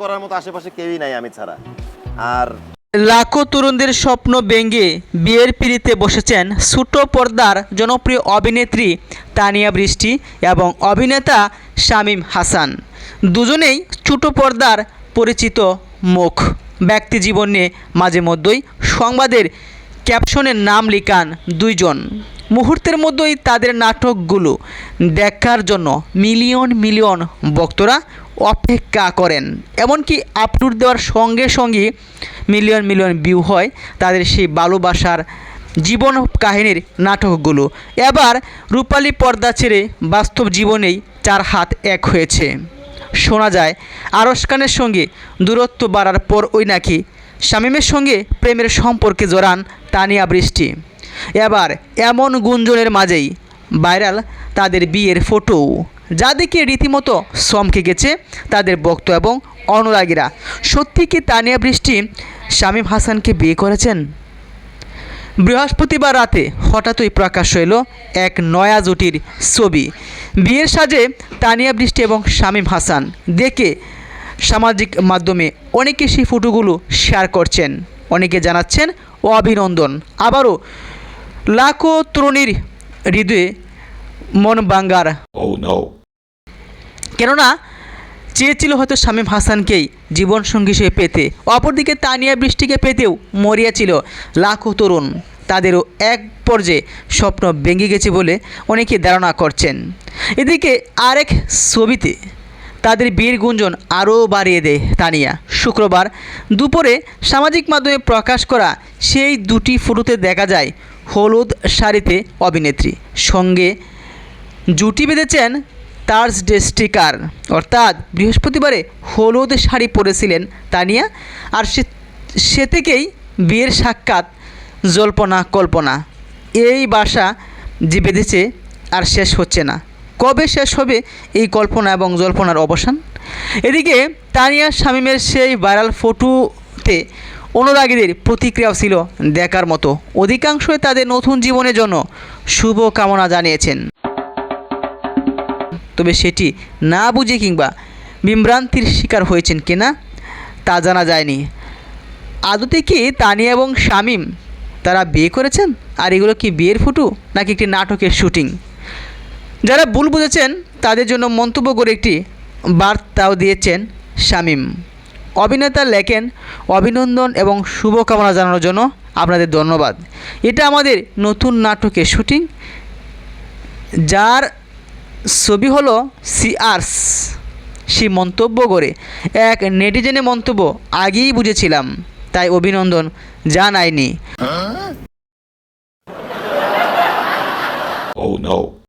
করার মতো আশেপাশে কেউই নাই আমি ছাড়া। আর লাখো তরুণদের স্বপ্ন ব্যঙ্গে বিয়ের পিড়িতে বসেছেন ছোট পর্দার জনপ্রিয় অভিনেত্রী তানিয়া বৃষ্টি এবং অভিনেতা শামীম হাসান। দুজনেই ছোট পর্দার পরিচিত মুখ। ব্যক্তি জীবন মাঝে মধ্যেই সংবাদের ক্যাপশনের নাম লিখান দুইজন। মুহূর্তের মধ্যেই তাদের নাটকগুলো দেখার জন্য মিলিয়ন মিলিয়ন ভক্তরা অপেক্ষা করেন। এমনকি আপলোড দেওয়ার সঙ্গে সঙ্গে মিলিয়ন মিলিয়ন ভিউ হয় তাদের সেই ভালোবাসার জীবন কাহিনীর নাটকগুলো। এবার রূপালী পর্দা ছেড়ে বাস্তব জীবনেই চার হাত এক হয়েছে। শোনা যায়, আরশ খানের সঙ্গে দূরত্ব বাড়ার পর ওই নাকি শামীমের সঙ্গে প্রেমের সম্পর্কে জড়ান তানিয়া বৃষ্টি। এবার এমন গুঞ্জনের মাঝেই ভাইরাল তাদের বিয়ের ফটো যা দেখে রীতিমতো চমকে গেছে তাদের ভক্ত এবং অনুরাগীরা। সত্যি কি তানিয়া বৃষ্টি শামীম হাসানকে বিয়ে করেছেন? বৃহস্পতিবার রাতে হঠাৎই প্রকাশ হইল এক নয়া জুটির ছবি। বিয়ের সাজে তানিয়া বৃষ্টি এবং শামীম হাসান দেখে সামাজিক মাধ্যমে অনেকে সেই ফটোগুলো শেয়ার করছেন। অনেকে জানাচ্ছেন অভিনন্দন। আবারও লাখো তরুণীর হৃদয়ে মন বাঙ্গার Oh. কেননা চেয়েছিল হয়তো শামীম হাসানকেই জীবনসঙ্গী হিসেবে পেতে। অপরদিকে তানিয়া বৃষ্টিকে পেতেও মরিয়াছিল লাখো তরুণ। তাদেরও এক পর্যায়ে স্বপ্ন ভেঙে গেছে বলে অনেকে ধারণা করছেন। এদিকে আরেক ছবিতে তাদের বীর গুঞ্জন আরও বাড়িয়ে দেয় তানিয়া। শুক্রবার দুপুরে সামাজিক মাধ্যমে প্রকাশ করা সেই দুটি ফটোতে দেখা যায় হলুদ শাড়িতে অভিনেত্রী। সঙ্গে জুটি বেঁধেছেন থার্সডে স্টিকার। অর্থাৎ বৃহস্পতিবারে হলুদ শাড়ি পরেছিলেন তানিয়া। আর সে সে থেকেই বিয়ের সাক্ষাৎ জল্পনা কল্পনা। এই বাসা যে বেঁধেছে আর শেষ হচ্ছে না। কবে শেষ হবে এই কল্পনা এবং জল্পনার অবসান? এদিকে তানিয়া শামীমের সেই ভাইরাল ফটোতে অনুরাগীদের প্রতিক্রিয়াও ছিল দেখার মতো। অধিকাংশই তাদের নতুন জীবনের জন্য শুভ কামনা জানিয়েছেন। তবে সেটি না বুঝে কিংবা বিভ্রান্তির শিকার হয়েছেন কিনা তা জানা যায়নি। আদতে কি তানিয়া এবং শামীম তারা বিয়ে করেছেন? আর এগুলো কি বিয়ের ফটো নাকি একটি নাটকের শুটিং? যারা ভুল বুঝেছেন তাদের জন্য মন্তব্য করে একটি বার্তাও দিয়েছেন শামীম। অভিনেতা লেখেন, অভিনন্দন এবং শুভকামনা জানানোর জন্য আপনাদের ধন্যবাদ। এটা আমাদের নতুন নাটকের শুটিং, যার ছবি হলো সিআরস সে মন্তব্য করে। এক নেটিজেনে মন্তব্য, আগেই বুঝেছিলাম, তাই অভিনন্দন জানায়নি Oh no.